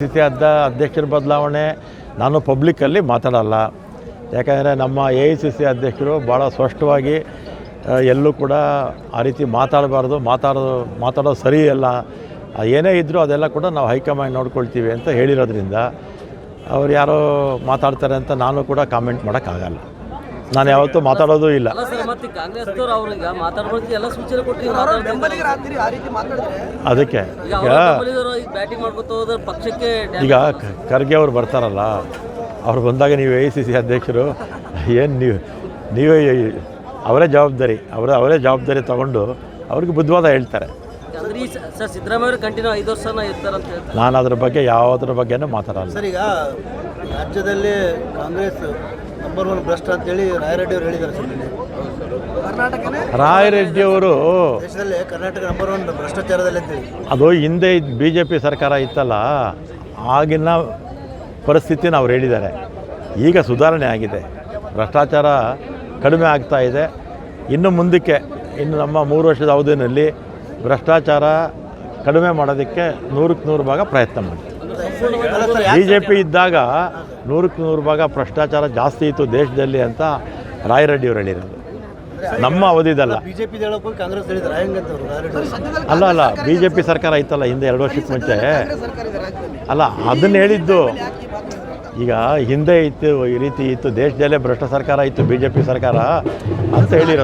ಸ್ಥಿತಿ ಅದ್ದ ಅಧ್ಯಕ್ಷರ ಬದಲಾವಣೆ. ನಾನು ಪಬ್ಲಿಕ್ಕಲ್ಲಿ ಮಾತಾಡಲ್ಲ. ಯಾಕಂದರೆ ನಮ್ಮ ಎ ಐ ಸಿ ಸಿ ಅಧ್ಯಕ್ಷರು ಭಾಳ ಸ್ಪಷ್ಟವಾಗಿ ಎಲ್ಲೂ ಕೂಡ ಆ ರೀತಿ ಮಾತಾಡಬಾರ್ದು ಮಾತಾಡೋದು ಮಾತಾಡೋದು ಸರಿ ಅಲ್ಲ ಏನೇ ಇದ್ದರೂ ಅದೆಲ್ಲ ಕೂಡ ನಾವು ಹೈಕಮಾಂಡ್ ನೋಡ್ಕೊಳ್ತೀವಿ ಅಂತ ಹೇಳಿರೋದ್ರಿಂದ ಅವ್ರು ಯಾರೋ ಮಾತಾಡ್ತಾರೆ ಅಂತ ನಾನು ಕೂಡ ಕಾಮೆಂಟ್ ಮಾಡೋಕ್ಕಾಗಲ್ಲ. ನಾನು ಯಾವತ್ತೂ ಮಾತಾಡೋದು ಇಲ್ಲ. ಅಲ್ಲ ಸರ್ ಮತ್ತೆ ಕಾಂಗ್ರೆಸ್ನವ್ರು ಅವ್ರಿಗೆ ಮಾತಾಡ್ಬೋದು ಎಲ್ಲ ಸೂಚನೆ ಕೊಟ್ಟು ಬೆಂಬಲಿಗರಾಗ್ತೀರಿ ಆ ರೀತಿ ಮಾತಾಡಿದ್ರೆ. ಅದಕ್ಕೆ. ಈಗ ಈಗ ಬ್ಯಾಟಿಂಗ್ ಮಾಡ್ಕೊತ ಪಕ್ಷಕ್ಕೆ ಈಗ ಕ- ಖರ್ಗೆ ಅವ್ರು ಬರ್ತಾರಲ್ಲ ಅವ್ರು ಬಂದಾಗ ನೀವು ಎ ಸಿ ಸಿ ಅಧ್ಯಕ್ಷರು ಏನು ನೀವು ನೀವೇ ಅವರೇ ಜವಾಬ್ದಾರಿ ಅವರೇ ಅವರೇ ಜವಾಬ್ದಾರಿ ತಗೊಂಡು ಅವ್ರಿಗೆ ಬುದ್ಧವಾದ ಹೇಳ್ತಾರೆ. ಅಂದ್ರೆ ಸರ್ ಸಿದ್ದರಾಮಯ್ಯ ಅವರು ಕಂಟಿನ್ಯೂ ಐದು ವರ್ಷನ ಹೇಳ್ತಾರೆ? ನಾನು ಅದ್ರ ಬಗ್ಗೆ ಯಾವುದ್ರ ಬಗ್ಗೆನೂ ಮಾತಾಡಲ್ಲ. ಸರ್ ಈಗ ರಾಜ್ಯದಲ್ಲಿ ಕಾಂಗ್ರೆಸ್ ನಂಬರ್ ಒನ್ ಭ್ರಷ್ಟ ಅಂತೇಳಿ ರಾಯರೆಡ್ಡಿ ಅವರು ಹೇಳಿದ್ದಾರೆ ಸರ್ ನಿನ್ನೆ. ಕರ್ನಾಟಕನೇ? ರಾಯರೆಡ್ಡಿ ಅವರು ದೇಶದಲ್ಲಿ ಕರ್ನಾಟಕ ನಂಬರ್ ಒನ್ ಭ್ರಷ್ಟಾಚಾರದಲ್ಲಿ ಅಂತೇಳಿ. ಅದು ಹಿಂದೆ ಬಿ ಜೆ ಪಿ ಸರ್ಕಾರ ಇತ್ತಲ್ಲ ಆಗಿನ ಪರಿಸ್ಥಿತಿನ ಅವ್ರು ಹೇಳಿದ್ದಾರೆ. ಈಗ ಸುಧಾರಣೆ ಆಗಿದೆ. ಭ್ರಷ್ಟಾಚಾರ ಕಡಿಮೆ ಆಗ್ತಾ ಇದೆ. ಇನ್ನು ಮುಂದಕ್ಕೆ ಇನ್ನು ನಮ್ಮ ಮೂರು ವರ್ಷದ ಅವಧಿಯಲ್ಲಿ ಭ್ರಷ್ಟಾಚಾರ ಕಡಿಮೆ ಮಾಡೋದಕ್ಕೆ ನೂರಕ್ಕೆ ನೂರು ಭಾಗ ಪ್ರಯತ್ನ ಅಲ್ಲ ಬಿ ಜೆ ಪಿ ಇದ್ದಾಗ ನೂರಕ್ಕೆ ನೂರು ಭಾಗ ಭ್ರಷ್ಟಾಚಾರ ಜಾಸ್ತಿ ಇತ್ತು ದೇಶದಲ್ಲಿ ಅಂತ ರಾಯರೆಡ್ಡಿಯವರು ಹೇಳಿರೋದು. ನಮ್ಮ ಅವಧಿದಲ್ಲ. ಅಲ್ಲ ಅಲ್ಲ ಬಿ ಜೆ ಪಿ ಸರ್ಕಾರ ಇತ್ತಲ್ಲ ಹಿಂದೆ ಎರಡು ವರ್ಷಕ್ಕೆ ಮುಂಚೆ? ಅಲ್ಲ, ಅದನ್ನ ಹೇಳಿದ್ದು ಈಗ ಹಿಂದೆ ಇತ್ತು, ಈ ರೀತಿ ಇತ್ತು, ದೇಶದಲ್ಲೇ ಭ್ರಷ್ಟ ಸರ್ಕಾರ ಇತ್ತು ಬಿ ಜೆ ಪಿ ಸರ್ಕಾರ ಅಂತ ಹೇಳಿರೋದು.